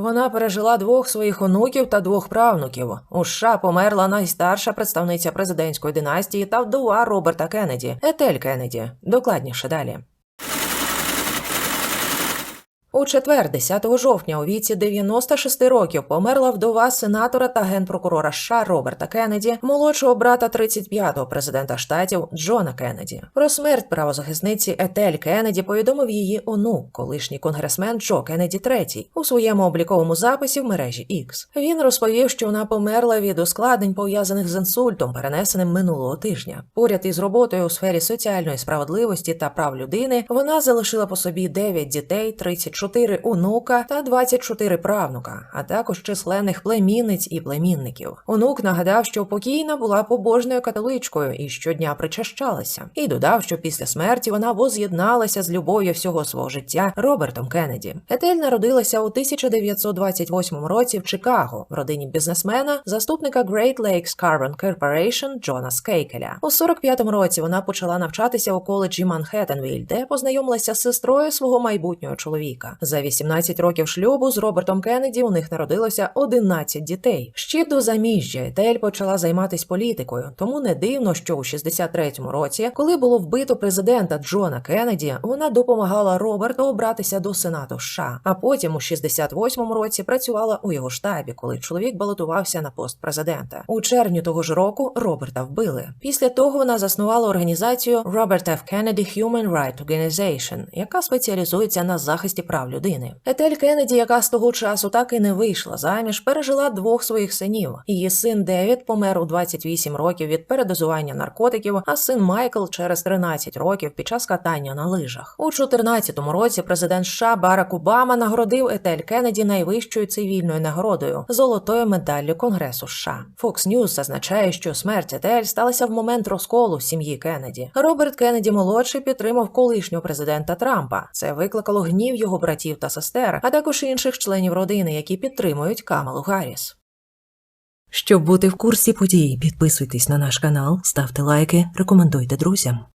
Вона пережила двох своїх онуків та двох правнуків. У США померла найстарша представниця президентської династії та вдова Роберта Кеннеді, Етель Кеннеді. Докладніше далі. У четвер, 10 жовтня, у віці 96 років померла вдова сенатора та генпрокурора США Роберта Кеннеді, молодшого брата 35-го президента штатів Джона Кеннеді. Про смерть правозахисниці Етель Кеннеді повідомив її онук, колишній конгресмен Джо Кеннеді III, у своєму обліковому записі в мережі X. Він розповів, що вона померла від ускладнень, пов'язаних з інсультом, перенесеним минулого тижня. Поряд із роботою у сфері соціальної справедливості та прав людини вона залишила по собі 9 дітей, 34 онука та 24 правнука, а також численних племінниць і племінників. Онук нагадав, що покійна була побожною католичкою і щодня причащалася, і додав, що після смерті вона воз'єдналася з любов'ю всього свого життя Робертом Кеннеді. Етель народилася у 1928 році в Чикаго в родині бізнесмена, заступника Great Lakes Carbon Corporation Джона Скейкеля. У 45-му році вона почала навчатися у коледжі Манхеттенвіль, де познайомилася з сестрою свого майбутнього чоловіка. За 18 років шлюбу з Робертом Кеннеді у них народилося 11 дітей. Ще до заміжжя Етель почала займатися політикою, тому не дивно, що у 63-му році, коли було вбито президента Джона Кеннеді, вона допомагала Роберту обратися до Сенату США. А потім у 68-му році працювала у його штабі, коли чоловік балотувався на пост президента. У червні того ж року Роберта вбили. Після того вона заснувала організацію Robert F. Kennedy Human Rights Organization, яка спеціалізується на захисті прав людини. Етель Кеннеді, яка з того часу так і не вийшла заміж, пережила двох своїх синів. Її син Девід помер у 28 років від передозування наркотиків, а син Майкл через 13 років під час катання на лижах. У 14-му році президент США Барак Обама нагородив Етель Кеннеді найвищою цивільною нагородою золотою медаллю Конгресу США. Fox News зазначає, що смерть Етель сталася в момент розколу сім'ї Кеннеді. Роберт Кеннеді молодший підтримав колишнього президента Трампа. Це викликало гнів його братів та сестер, а також інших членів родини, які підтримують Камалу Гарріс. Щоб бути в курсі подій, підписуйтесь на наш канал, ставте лайки, рекомендуйте друзям.